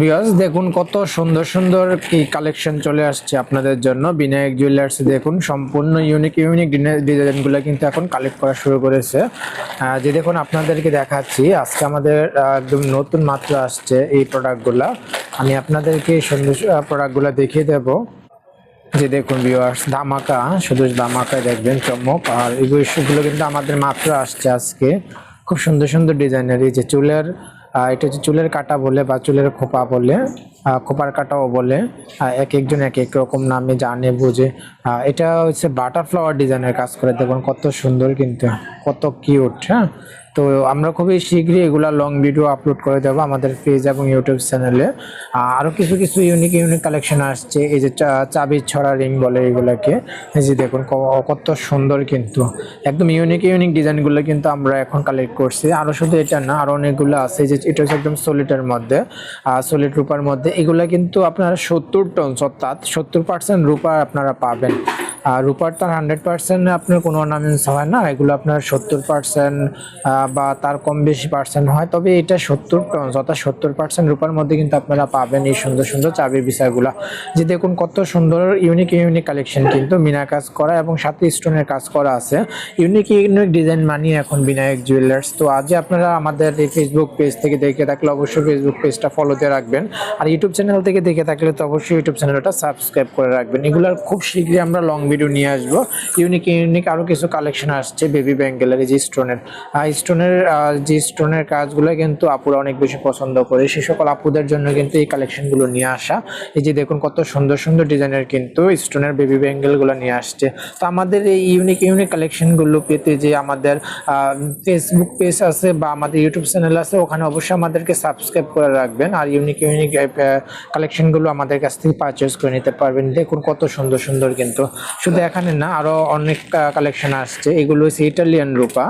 বিয়াস দেখুন কত সুন্দর সুন্দর কি কালেকশন চলে আসছে আপনাদের জন্য। বিনায়ক জুয়েলার্স দেখুন সম্পূর্ণ ইউনিক ইউনিক ডিজাইনগুলো কিন্তু এখন কালেক্ট করা শুরু করেছে। যে দেখুন আপনাদেরকে দেখাচ্ছি, আজকে আমাদের একদম নতুন মাত্র আসছে এই প্রোডাক্টগুলো আমি আপনাদেরকে সুন্দর প্রোডাক্টগুলো দেখিয়ে দেবো। যে দেখুন ভিউয়ার্স ধামাকা, শুধু ধামাকায় দেখবেন, চমক আর এগুলো কিন্তু আমাদের মাত্র আসছে আজকে। খুব সুন্দর সুন্দর ডিজাইনের এই যে চুলের এটা হচ্ছে চুলের কাটা বলে বা চুলের খোপা বলে। খোপার কাটাও বলে এক একজন এক এক রকম নামে জানে, বুঝে। এটা হচ্ছে বাটারফ্লাওয়ার ডিজাইনের কাজ করে। দেখুন কত সুন্দর কিন্তু, কত কিউট হ্যাঁ? তো আমরা খুবই শীঘ্রই এগুলা লং ভিডিও আপলোড করে দেবো আমাদের পেজ এবং ইউটিউব চ্যানেলে আরও কিছু কিছু ইউনিক ইউনিক কালেকশন আসছে, এই যে চা- চাবির ছড়া রিং বলে এগুলাকে। এই যে দেখুন কত সুন্দর কিন্তু, একদম ইউনিক ইউনিক ডিজাইনগুলো কিন্তু আমরা এখন কালেক্ট করছি। আরও শুধু এটা না আরও অনেকগুলো আছে। যে এটা হচ্ছে একদম সলিটের মধ্যে সলিড রূপার মধ্যে। এগুলা কিন্তু আপনারা সত্তর টন অর্থাৎ সত্তর পার্সেন্ট রূপা আপনারা পাবেন। আর রূপার তার হান্ড্রেড পার্সেন্ট আপনার কোনো অর্নামেন্টস হয় না। এগুলো আপনার সত্তর পার্সেন্ট বা তার কম বেশি পার্সেন্ট হয়। তবে এটা সত্তর অর্থাৎ সত্তর পার্সেন্ট রূপার মধ্যে কিন্তু আপনারা পাবেন এই সুন্দর সুন্দর চাবির বিষয়গুলো। যে দেখুন কত সুন্দর ইউনিক ইউনিক কালেকশন কিন্তু মিনা কাজ করা এবং সাথে স্টোনের কাজ করা আছে। ইউনিক ইউনিক ডিজাইন মানিয়ে এখন বিনায়ক জুয়েলার্স তো আজ আপনারা আমাদের এই ফেসবুক পেজ থেকে দেখে থাকলে অবশ্যই ফেসবুক পেজটা ফলোতে রাখবেন। আর ইউটিউব চ্যানেল থেকে দেখে থাকলে তো অবশ্যই ইউটিউব চ্যানেলটা সাবস্ক্রাইব করে রাখবেন। এগুলোর খুব শীঘ্রই আমরা লং ভিডিও নিয়ে আসব। ইউনিক ইউনিক আরও কিছু কালেকশন আসছে বেবি ব্যাঙ্গেলের যে স্টোনের স্টোনের যে স্টোনের কাজগুলো কিন্তু আপুরা অনেক বেশি পছন্দ করে। সে সকল আপুদের জন্য কিন্তু এই কালেকশনগুলো নিয়ে আসা। এই যে দেখুন কত সুন্দর সুন্দর ডিজাইনের কিন্তু স্টোনের বেবি ব্যাঙ্গেলগুলো নিয়ে আসছে। তো আমাদের এই ইউনিক ইউনিক কালেকশনগুলো পেতে যে আমাদের ফেসবুক পেজ আছে বা আমাদের ইউটিউব চ্যানেল আছে, ওখানে অবশ্যই আমাদেরকে সাবস্ক্রাইব করে রাখবেন। আর ইউনিক ইউনিক কালেকশনগুলো আমাদের কাছ থেকে পারচেস করে নিতে পারবেন। দেখুন কত সুন্দর সুন্দর কিন্তু শুধু এখানে না আরও অনেক কালেকশন আসছে। এগুলো হচ্ছে ইটালিয়ান রূপা।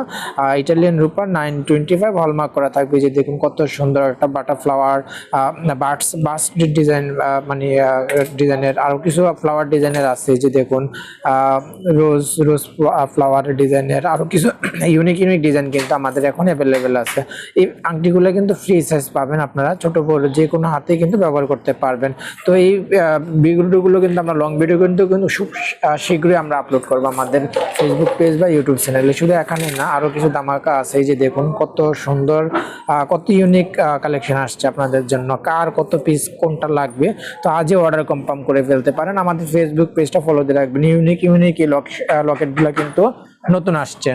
ইটালিয়ান রূপা নাইন টোয়েন্টি ফাইভ হলমার্ক করা থাকবে। যে দেখুন কত সুন্দর একটা বাটারফ্লাওয়ার বার্ডস বাস ডিজাইন মানে ডিজাইনের আরও কিছু ফ্লাওয়ার ডিজাইনের আছে। যে দেখুন রোজ রোজ ফ্লাওয়ার ডিজাইনের আরও কিছু ইউনিক ইউনিক ডিজাইন কিন্তু আমাদের এখন অ্যাভেলেবেল আছে। এই আংটিগুলো কিন্তু ফ্রি সাইজ পাবেন আপনারা। ছোট, বড় যে কোনো হাতে কিন্তু ব্যবহার করতে পারবেন। তো এই ভিডিওগুলো কিন্তু আমরা লং ভিডিও কিন্তু কিন্তু শীঘ্রই আমরা আপলোড করব আমাদের ফেসবুক পেজ বা ইউটিউব চ্যানেলে শুধু এখানে না আরও কিছু দামাকা আছে যে দেখুন, কত সুন্দর কত ইউনিক কালেকশন আসছে আপনাদের জন্য। কার কত পিস কোনটা লাগবে, তো আজই অর্ডার কনফার্ম করে ফেলতে পারেন। আমাদের ফেসবুক পেজটা ফলো দিয়ে রাখবেন। ইউনিক ইউনিক এই লকেটগুলো কিন্তু নতুন আসছে।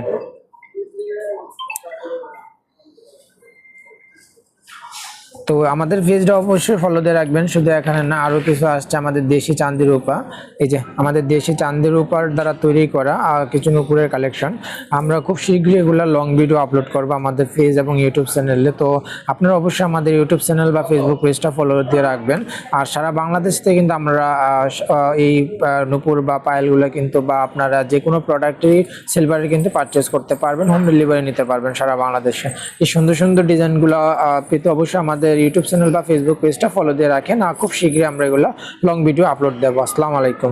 তো আমাদের পেজটা অবশ্যই ফলো দিয়ে রাখবেন। শুধু এখানে না আরও কিছু আসছে আমাদের দেশি চান্দি রূপা। এই যে আমাদের দেশি চান্দি রূপার দ্বারা তৈরি করা কিছু নুপুরের কালেকশন আমরা খুব শীঘ্রই এগুলো লং ভিডিও আপলোড করব আমাদের পেজ এবং ইউটিউব চ্যানেলে তো আপনারা অবশ্যই আমাদের ইউটিউব চ্যানেল বা ফেসবুক পেজটা ফলো দিয়ে রাখবেন। আর সারা বাংলাদেশ থেকে কিন্তু আমরা এই নুপুর বা পায়েলগুলো কিন্তু বা আপনারা যে কোনো প্রোডাক্টই সিলভারের কিন্তু পারচেস করতে পারবেন হোম ডেলিভারি নিতে পারবেন সারা বাংলাদেশে। এই সুন্দর সুন্দর ডিজাইনগুলো পেতে অবশ্যই আমাদের ইউটিউব চ্যানেল বা ফেসবুক পেজটা ফলো দিয়ে রাখেন আর খুব শীঘ্রই আমরা এগুলো লং ভিডিও আপলোড দেবো। আসসালামু আলাইকুম।